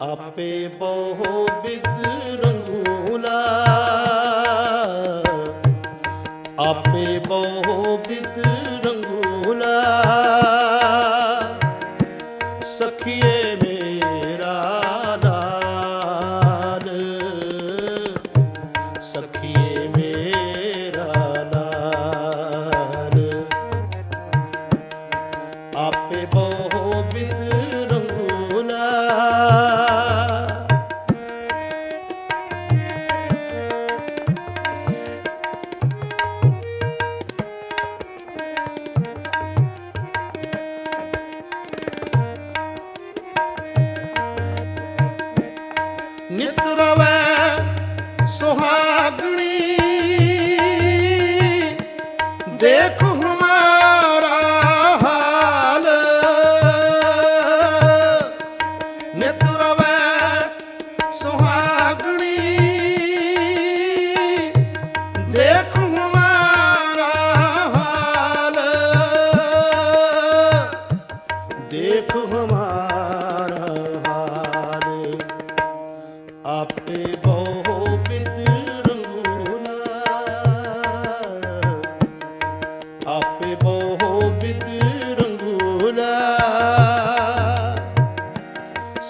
ਆਪੇ ਬਹੁ ਬਿਦ ਰੰਗੂਲਾ ਆਪੇ ਬਹੁ ਬਿਦ ਰੰਗੂਲਾ ਸਖੀਏ deco.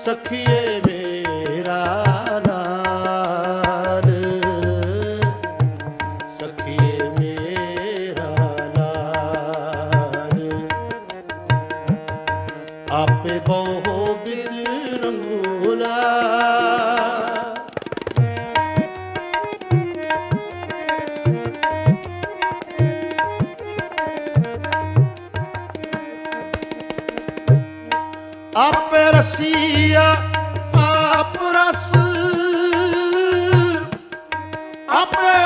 ਸਖੀਏ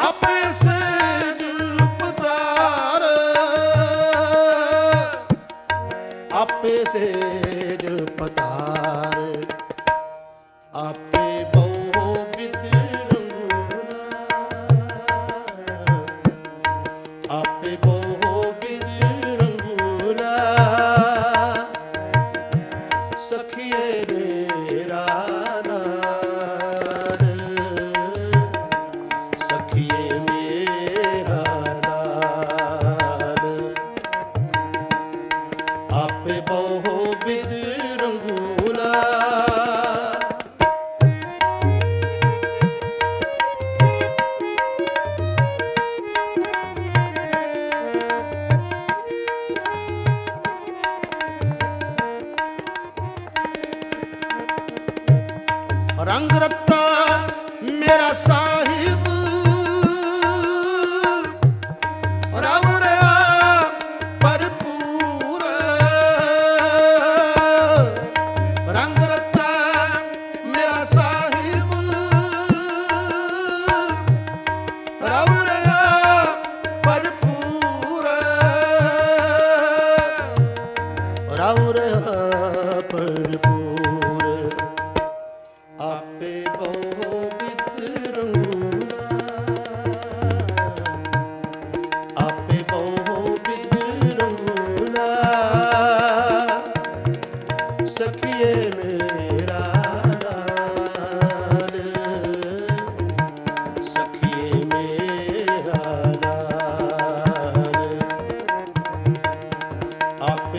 ਆਪੇ ਸੇਜ ਪਤਾਰ ਆਪੇ ਸੇਜ ਪਤਾਰ ਆਪੇ ਬਹੁ ਬਿਦ ਰੰਗੂਨਾ। ਆਪੇ ਬਹੁ ਬਿਦ ਵਿਭੋ ਬਿਦ ਰੰਗੂਲਾ। ਰੰਗ ਰੱਤਾ ਮੇਰਾ ਸਾਹਿਬ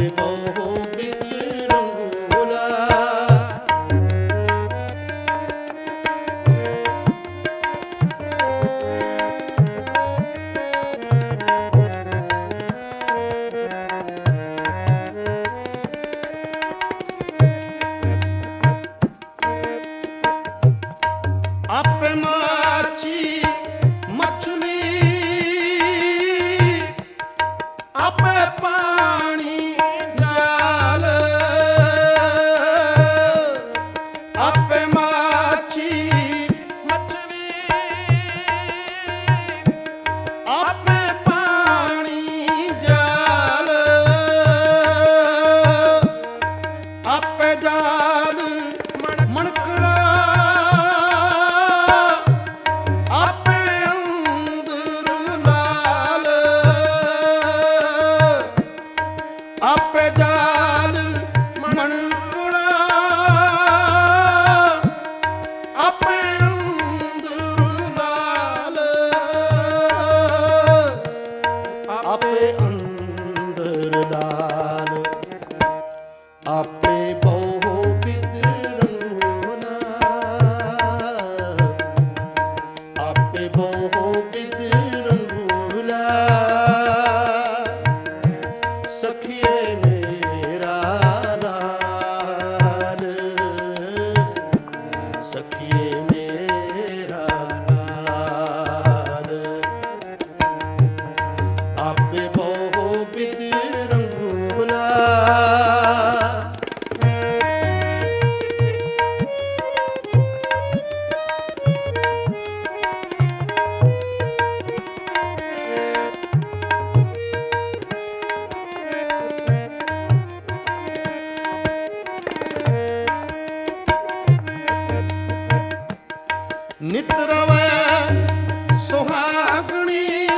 মোহ ਆਪੇ ਅੰਦਰ ਡਾਲ ਆਪ ਨਿਤ ਰਵੇ ਸੁਹਾਗਣੀ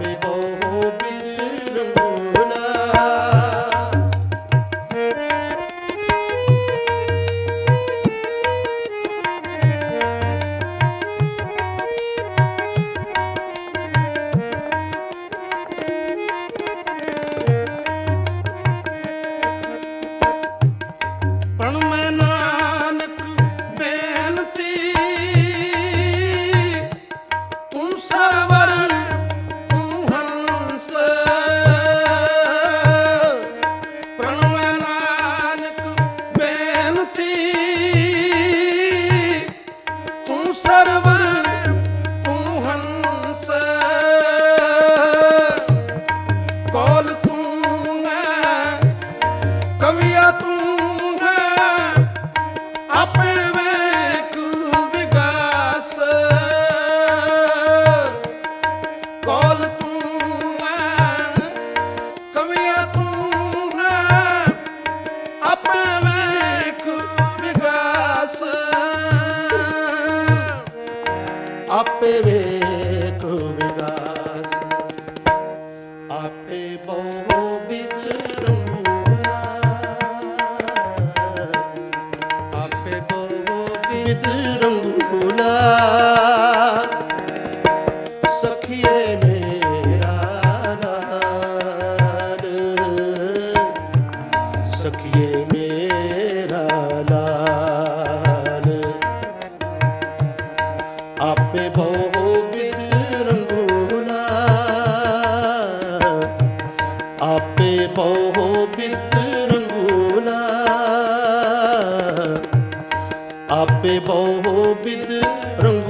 people. ਸੁਰਤੀ ਤੂੰ ਸਰਵ ਆਪੇ ਬਹੁ ਬਿਦ ਰੰਗ